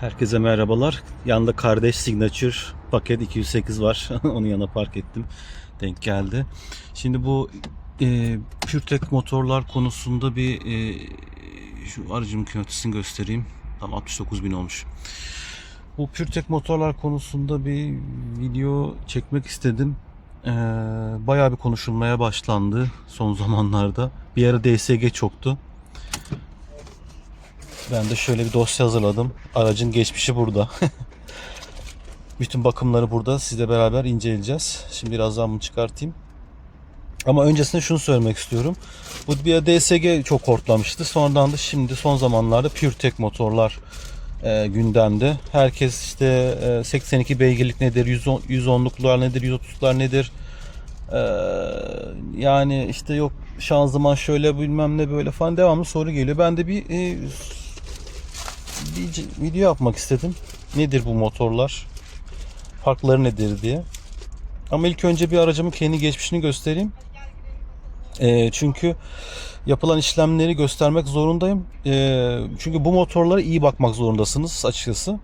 Herkese merhabalar. Yanında kardeş Signature paket 208 var. Onun yanına park ettim. Denk geldi. Şimdi bu e, PureTech motorlar konusunda bir e, şu aracımın kilometresini göstereyim. Tam 69 bin olmuş. Bu PureTech motorlar konusunda bir video çekmek istedim. E, bayağı bir konuşulmaya başlandı son zamanlarda. Bir ara DSG çoktu. Ben de şöyle bir dosya hazırladım. Aracın geçmişi burada. Bütün bakımları burada. Sizle beraber inceleyeceğiz. Şimdi birazdan bunu çıkartayım. Ama öncesinde şunu söylemek istiyorum. Bu bir DSG çok hortlamıştı. Sonradan da şimdi son zamanlarda PureTech motorlar e, gündemde. Herkes işte e, 82 beygirlik nedir, 110, 110'luklar nedir, 130'lar nedir? E, yani işte yok şanzıman şöyle bilmem ne böyle falan devamlı soru geliyor. Ben de bir e, bir video yapmak istedim. Nedir bu motorlar? Farkları nedir diye. Ama ilk önce bir aracımın kendi geçmişini göstereyim. Ee, çünkü yapılan işlemleri göstermek zorundayım. Ee, çünkü bu motorlara iyi bakmak zorundasınız açıkçası.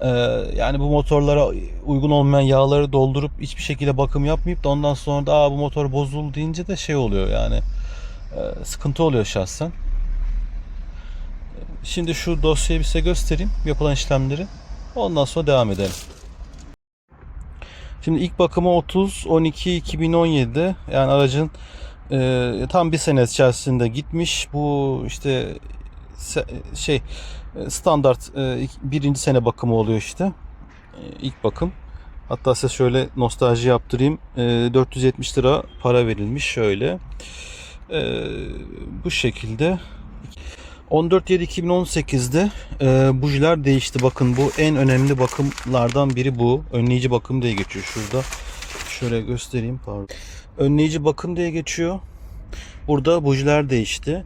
Ee, yani bu motorlara uygun olmayan yağları doldurup hiçbir şekilde bakım yapmayıp da ondan sonra da Aa, bu motor bozuldu deyince de şey oluyor yani e, sıkıntı oluyor şahsen. Şimdi şu dosyayı size göstereyim. Yapılan işlemleri. Ondan sonra devam edelim. Şimdi ilk bakımı 30 12 2017'de yani aracın e, tam bir sene içerisinde gitmiş. Bu işte se- şey e, standart e, birinci sene bakımı oluyor işte. E, ilk bakım. Hatta size şöyle nostalji yaptırayım. E, 470 lira para verilmiş şöyle. E, bu şekilde 14.7.2018'de e, bujiler değişti. Bakın bu en önemli bakımlardan biri bu. Önleyici bakım diye geçiyor şurada. Şöyle göstereyim pardon. Önleyici bakım diye geçiyor. Burada bujiler değişti.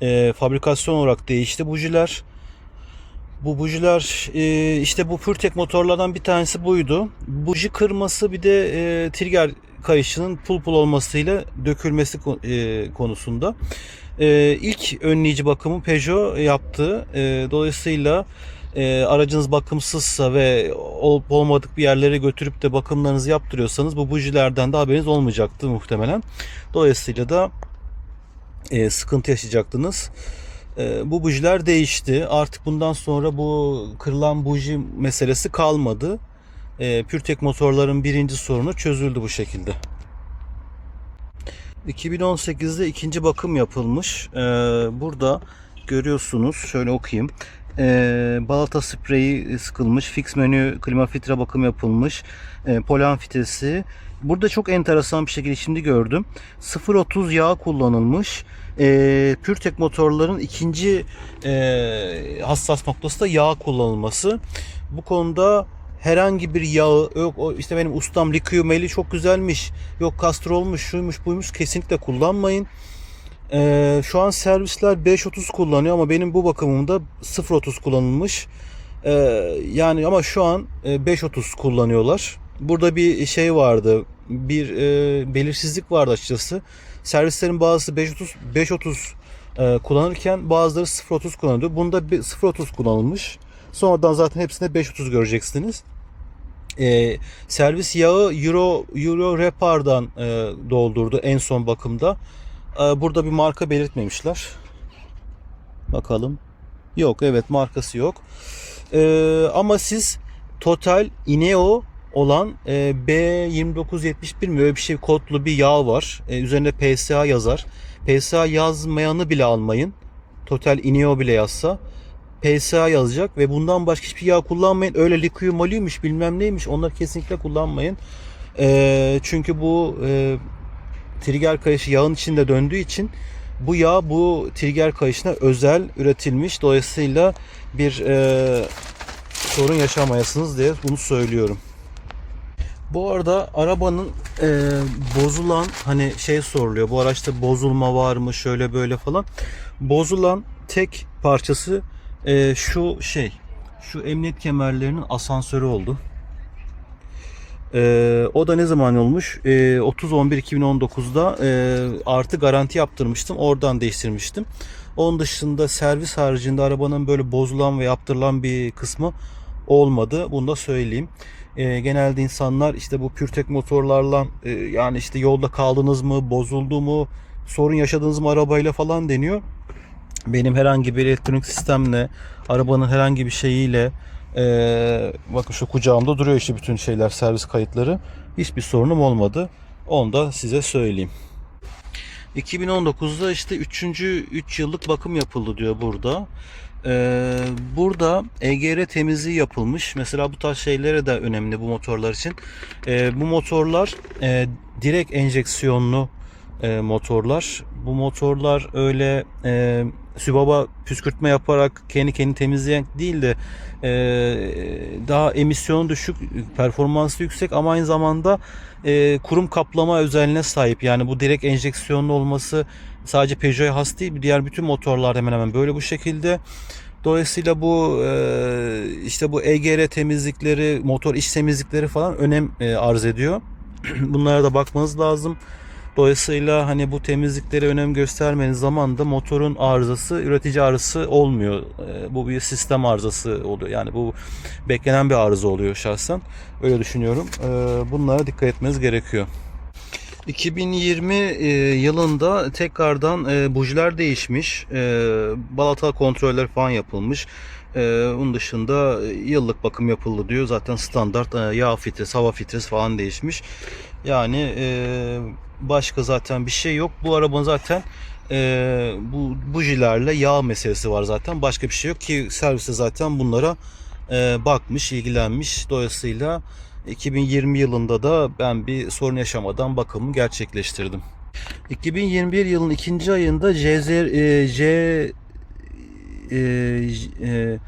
E, fabrikasyon olarak değişti bujiler. Bu bujiler e, işte bu PureTech motorlardan bir tanesi buydu. Buji kırması bir de e, trigger kayışının pul pul olmasıyla dökülmesi e, konusunda. E, ilk önleyici bakımı Peugeot yaptı. E, dolayısıyla e, aracınız bakımsızsa ve olup olmadık bir yerlere götürüp de bakımlarınızı yaptırıyorsanız bu bujilerden de haberiniz olmayacaktı muhtemelen. Dolayısıyla da e, sıkıntı yaşayacaktınız. E, bu bujiler değişti. Artık bundan sonra bu kırılan buji meselesi kalmadı. E, PureTech motorların birinci sorunu çözüldü bu şekilde. 2018'de ikinci bakım yapılmış. Ee, burada görüyorsunuz şöyle okuyayım. Ee, balata spreyi sıkılmış. Fix menü klima filtre bakım yapılmış. Ee, polen filtresi. Burada çok enteresan bir şekilde şimdi gördüm. 0.30 yağ kullanılmış. Ee, PureTech motorların ikinci e, hassas noktası da yağ kullanılması. Bu konuda herhangi bir yağı yok o işte benim ustam Liquiumeli çok güzelmiş yok kastrolmuş şuymuş buymuş kesinlikle kullanmayın. Ee, şu an servisler 5.30 kullanıyor ama benim bu bakımımda 0.30 kullanılmış. Ee, yani ama şu an e, 5.30 kullanıyorlar. Burada bir şey vardı. Bir e, belirsizlik vardı açıkçası. Servislerin bazısı 5.30 5.30 e, kullanırken bazıları 0.30 kullanıyordu. Bunda bir 0.30 kullanılmış. Sonradan zaten hepsinde 5.30 göreceksiniz. E, servis yağı Euro Euro Repar'dan e, doldurdu en son bakımda. E, burada bir marka belirtmemişler. Bakalım. Yok evet markası yok. E, ama siz Total Ineo olan e, B2971 mi öyle bir şey kodlu bir yağ var. E, üzerinde PSA yazar. PSA yazmayanı bile almayın. Total Ineo bile yazsa. PSA yazacak ve bundan başka hiçbir yağ kullanmayın. Öyle likyum maliymiş bilmem neymiş onları kesinlikle kullanmayın. Ee, çünkü bu e, trigger kayışı yağın içinde döndüğü için bu yağ bu trigger kayışına özel üretilmiş. Dolayısıyla bir e, sorun yaşamayasınız diye bunu söylüyorum. Bu arada arabanın e, bozulan hani şey soruluyor. Bu araçta bozulma var mı şöyle böyle falan. Bozulan tek parçası e, şu şey. Şu emniyet kemerlerinin asansörü oldu. E, o da ne zaman olmuş? E, 30-11-2019'da e, artı garanti yaptırmıştım. Oradan değiştirmiştim. Onun dışında servis haricinde arabanın böyle bozulan ve yaptırılan bir kısmı olmadı. Bunu da söyleyeyim. E, genelde insanlar işte bu pürtek motorlarla e, yani işte yolda kaldınız mı, bozuldu mu, sorun yaşadınız mı arabayla falan deniyor. Benim herhangi bir elektronik sistemle, arabanın herhangi bir şeyiyle e, bakın şu kucağımda duruyor işte bütün şeyler, servis kayıtları. Hiçbir sorunum olmadı. Onu da size söyleyeyim. 2019'da işte 3. 3 yıllık bakım yapıldı diyor burada. Ee, burada EGR temizliği yapılmış. Mesela bu tarz şeylere de önemli bu motorlar için. Ee, bu motorlar e, direkt enjeksiyonlu e, motorlar. Bu motorlar öyle e, sübaba püskürtme yaparak kendi kendini temizleyen değil de e, daha emisyonu düşük, performansı yüksek ama aynı zamanda e, kurum kaplama özelliğine sahip. Yani bu direkt enjeksiyonlu olması sadece Peugeot'a has değil. Diğer bütün motorlar hemen hemen böyle bu şekilde. Dolayısıyla bu e, işte bu EGR temizlikleri, motor iç temizlikleri falan önem e, arz ediyor. Bunlara da bakmanız lazım. Dolayısıyla hani bu temizliklere önem göstermeniz zaman da motorun arızası üretici arızası olmuyor. E, Bu bir sistem arızası oluyor. Yani bu beklenen bir arıza oluyor şahsen. Öyle düşünüyorum. E, Bunlara dikkat etmeniz gerekiyor. 2020 e, yılında tekrardan e, bujiler değişmiş. E, balata kontroller falan yapılmış. E, Onun dışında yıllık bakım yapıldı diyor. Zaten standart e, yağ filtresi, hava filtresi falan değişmiş. Yani e, başka zaten bir şey yok. Bu arabanın zaten e, bu bujilerle yağ meselesi var zaten. Başka bir şey yok ki serviste zaten bunlara e, bakmış, ilgilenmiş. Dolayısıyla 2020 yılında da ben bir sorun yaşamadan bakımı gerçekleştirdim. 2021 yılın ikinci ayında CZ, e, J e, e,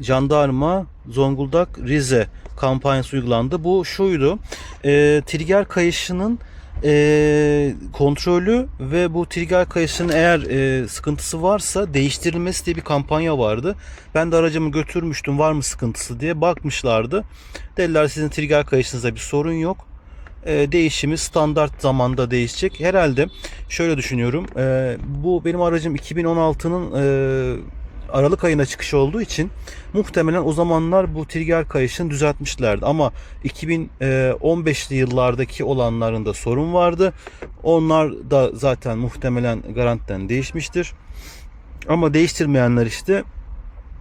Jandarma Zonguldak Rize kampanyası uygulandı. Bu şuydu. E, trigger kayışının e, kontrolü ve bu trigger kayışının eğer e, sıkıntısı varsa değiştirilmesi diye bir kampanya vardı. Ben de aracımı götürmüştüm var mı sıkıntısı diye bakmışlardı. Dediler sizin trigger kayışınızda bir sorun yok. E, değişimi standart zamanda değişecek. Herhalde şöyle düşünüyorum. E, bu benim aracım 2016'nın e, Aralık ayına çıkış olduğu için muhtemelen o zamanlar bu trigger kayışını düzeltmişlerdi. Ama 2015'li yıllardaki olanlarında sorun vardı. Onlar da zaten muhtemelen garantiden değişmiştir. Ama değiştirmeyenler işte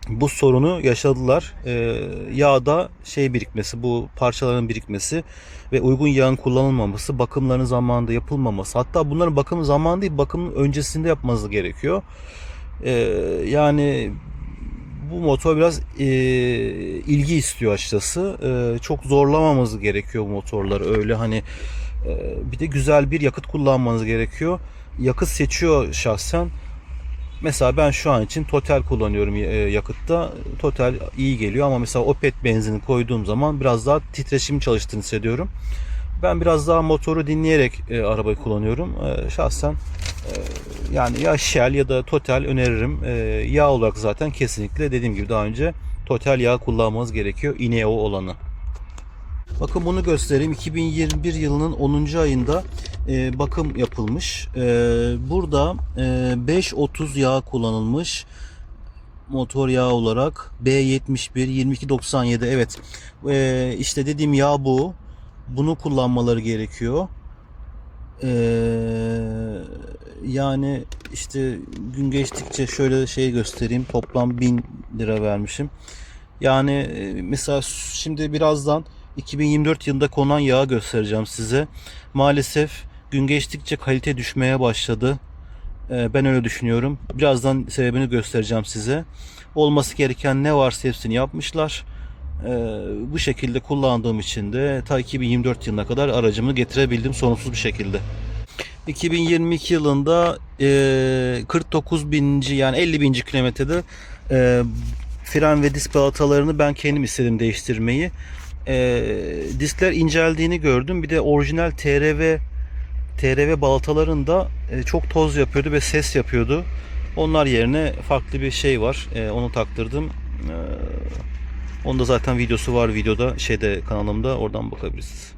bu sorunu yaşadılar. Ee, yağda şey birikmesi, bu parçaların birikmesi ve uygun yağın kullanılmaması, bakımların zamanında yapılmaması. Hatta bunların bakım zamanı değil, bakımın öncesinde yapmanız gerekiyor. Ee, yani bu motor biraz e, ilgi istiyor açıkçası. E, çok zorlamamamız gerekiyor bu motorları. Öyle hani e, bir de güzel bir yakıt kullanmanız gerekiyor. Yakıt seçiyor şahsen. Mesela ben şu an için Total kullanıyorum e, yakıtta. Total iyi geliyor ama mesela Opet benzini koyduğum zaman biraz daha titreşim çalıştığını hissediyorum. Ben biraz daha motoru dinleyerek e, arabayı kullanıyorum. E, şahsen e, yani ya Shell ya da Total öneririm. E, yağ olarak zaten kesinlikle dediğim gibi daha önce Total yağ kullanmanız gerekiyor. Ineo olanı. Bakın bunu göstereyim. 2021 yılının 10. ayında e, bakım yapılmış. E, burada e, 5.30 yağ kullanılmış. Motor yağı olarak B71 2297 evet. E, işte dediğim yağ bu. Bunu kullanmaları gerekiyor. Ee, yani işte gün geçtikçe şöyle şey göstereyim. Toplam 1000 lira vermişim. Yani e, mesela şimdi birazdan 2024 yılında konan yağı göstereceğim size. Maalesef gün geçtikçe kalite düşmeye başladı. Ee, ben öyle düşünüyorum. Birazdan sebebini göstereceğim size. Olması gereken ne varsa hepsini yapmışlar. Ee, bu şekilde kullandığım için de ta 2024 yılına kadar aracımı getirebildim sorunsuz bir şekilde. 2022 yılında e, 49 binci yani 50 binci kilometrede e, fren ve disk balatalarını ben kendim istedim değiştirmeyi. E, diskler inceldiğini gördüm. Bir de orijinal TRV TRV balatalarında e, çok toz yapıyordu ve ses yapıyordu. Onlar yerine farklı bir şey var. E, onu taktırdım. E, Onda zaten videosu var videoda şeyde kanalımda oradan bakabilirsiniz.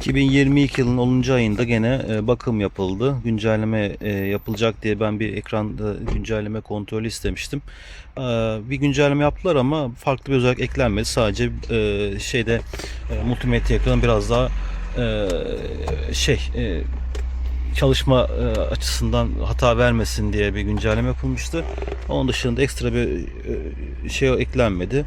2022 yılın 10. ayında gene e, bakım yapıldı. Güncelleme e, yapılacak diye ben bir ekranda güncelleme kontrolü istemiştim. E, Bir güncelleme yaptılar ama farklı bir özellik eklenmedi. Sadece şeyde multimedya ekranı biraz daha şey çalışma açısından hata vermesin diye bir güncelleme yapılmıştı. Onun dışında ekstra bir şey eklenmedi.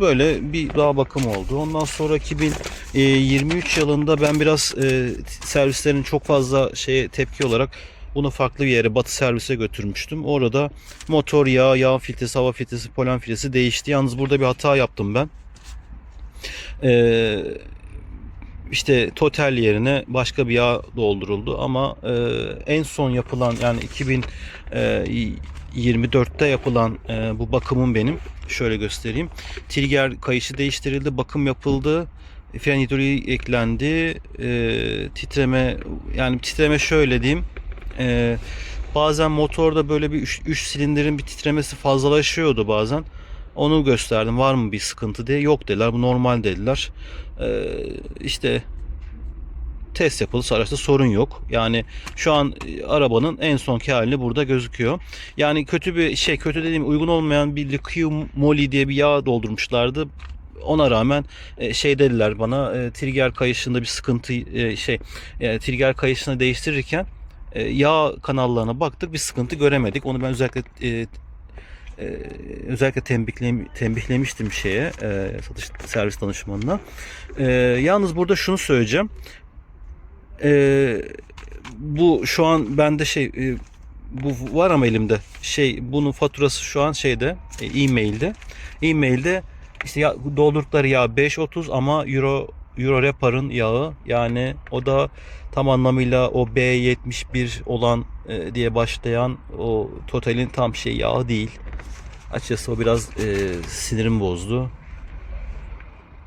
Böyle bir daha bakım oldu. Ondan sonra 2023 yılında ben biraz e, servislerin çok fazla şeye tepki olarak bunu farklı bir yere batı servise götürmüştüm. Orada motor yağı, yağ filtresi, hava filtresi, polen filtresi değişti. Yalnız burada bir hata yaptım ben. Ee, işte total yerine başka bir yağ dolduruldu ama e, en son yapılan yani 2024'te yapılan e, bu bakımım benim şöyle göstereyim. Trigger kayışı değiştirildi, bakım yapıldı. Fren hidroliği eklendi. E, titreme yani titreme şöyle diyeyim. E, bazen motorda böyle bir 3 silindirin bir titremesi fazlalaşıyordu bazen. Onu gösterdim. Var mı bir sıkıntı diye. Yok dediler. Bu normal dediler. Ee, işte test yapılırsa araçta sorun yok. Yani şu an e, arabanın en sonki halini burada gözüküyor. Yani kötü bir şey kötü dediğim uygun olmayan bir lithium moly diye bir yağ doldurmuşlardı. Ona rağmen e, şey dediler bana e, trigger kayışında bir sıkıntı şey trigger kayışını değiştirirken yağ kanallarına baktık bir sıkıntı göremedik. Onu ben özellikle özellikle tembihlem, tembihlemiştim şeye satış servis danışmanına. Yalnız burada şunu söyleyeceğim. E, bu şu an bende şey e, bu var ama elimde şey bunun faturası şu an şeyde e, e-mailde. E-mailde işte ya, doldurdukları yağ 5.30 ama Euro Euro Repar'ın yağı yani o da tam anlamıyla o B71 olan e, diye başlayan o totalin tam şey yağı değil. Açıkçası o biraz e, sinirim bozdu.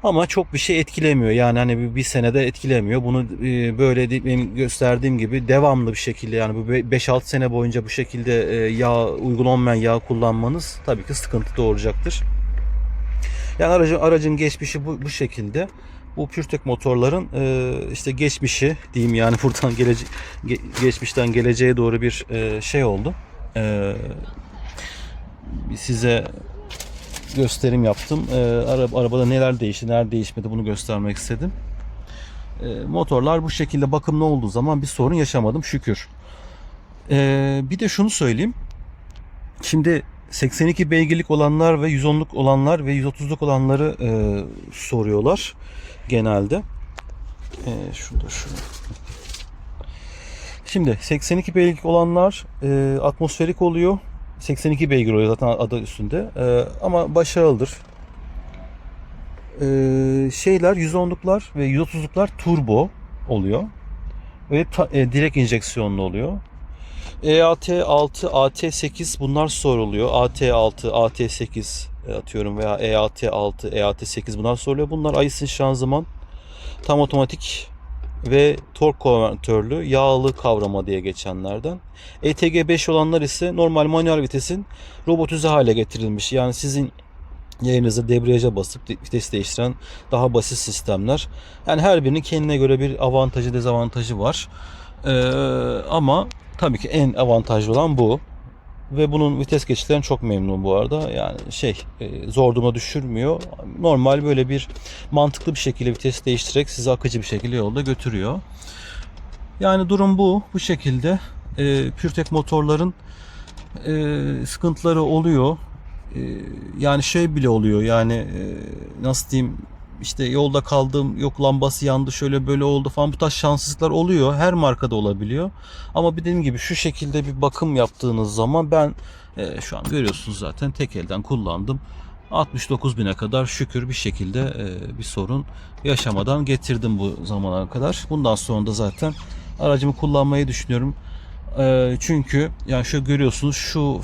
Ama çok bir şey etkilemiyor. Yani hani bir, bir senede etkilemiyor. Bunu e, böyle benim gösterdiğim gibi devamlı bir şekilde yani bu 5-6 sene boyunca bu şekilde e, yağ uygun olmayan yağ kullanmanız tabii ki sıkıntı doğuracaktır. Yani aracın aracın geçmişi bu, bu şekilde. Bu PureTech motorların e, işte geçmişi diyeyim yani buradan gelece ge- geçmişten geleceğe doğru bir e, şey oldu. E, size gösterim yaptım. E, araba, arabada neler değişti, neler değişmedi bunu göstermek istedim. E, motorlar bu şekilde bakımlı olduğu zaman bir sorun yaşamadım şükür. E, bir de şunu söyleyeyim. Şimdi 82 beygirlik olanlar ve 110'luk olanlar ve 130'luk olanları e, soruyorlar genelde. E, şurada şu. Şimdi 82 beygirlik olanlar e, atmosferik oluyor. 82 beygir oluyor zaten adı üstünde. E, ama başarılıdır. E, şeyler 110'luklar ve 130'luklar turbo oluyor. Ve ta- e, direkt enjeksiyonlu oluyor. EAT6, AT8 bunlar soruluyor. AT6, AT8 e, atıyorum veya E EAT6, EAT8 bunlar soruluyor. Bunlar Aysin şanzıman tam otomatik ve tork konvertörlü yağlı kavrama diye geçenlerden. ETG 5 olanlar ise normal manuel vitesin robotize hale getirilmiş. Yani sizin yerinizde debriyaja basıp vites değiştiren daha basit sistemler. Yani her birinin kendine göre bir avantajı dezavantajı var. Ee, ama tabii ki en avantajlı olan bu. Ve bunun vites geçişlerini çok memnun bu arada. Yani şey e, zor duruma düşürmüyor. Normal böyle bir mantıklı bir şekilde vites değiştirerek sizi akıcı bir şekilde yolda götürüyor. Yani durum bu. Bu şekilde e, PureTech motorların e, sıkıntıları oluyor. E, yani şey bile oluyor yani e, nasıl diyeyim işte yolda kaldım yok lambası yandı şöyle böyle oldu falan bu tarz şanssızlıklar oluyor. Her markada olabiliyor. Ama dediğim gibi şu şekilde bir bakım yaptığınız zaman ben e, şu an görüyorsunuz zaten tek elden kullandım. 69 bine kadar şükür bir şekilde e, bir sorun yaşamadan getirdim bu zamana kadar. Bundan sonra da zaten aracımı kullanmayı düşünüyorum. E, çünkü yani şu görüyorsunuz şu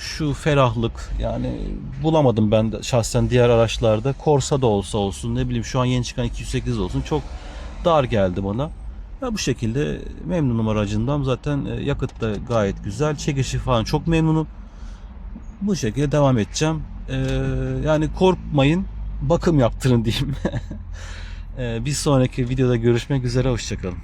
şu ferahlık yani bulamadım ben de şahsen diğer araçlarda. Corsa da olsa olsun ne bileyim şu an yeni çıkan 208 olsun çok dar geldi bana. Ya bu şekilde memnunum aracından. Zaten e, yakıt da gayet güzel. Çekişi falan çok memnunum. Bu şekilde devam edeceğim. Ee, yani korkmayın. Bakım yaptırın diyeyim. Ee, bir sonraki videoda görüşmek üzere. Hoşçakalın.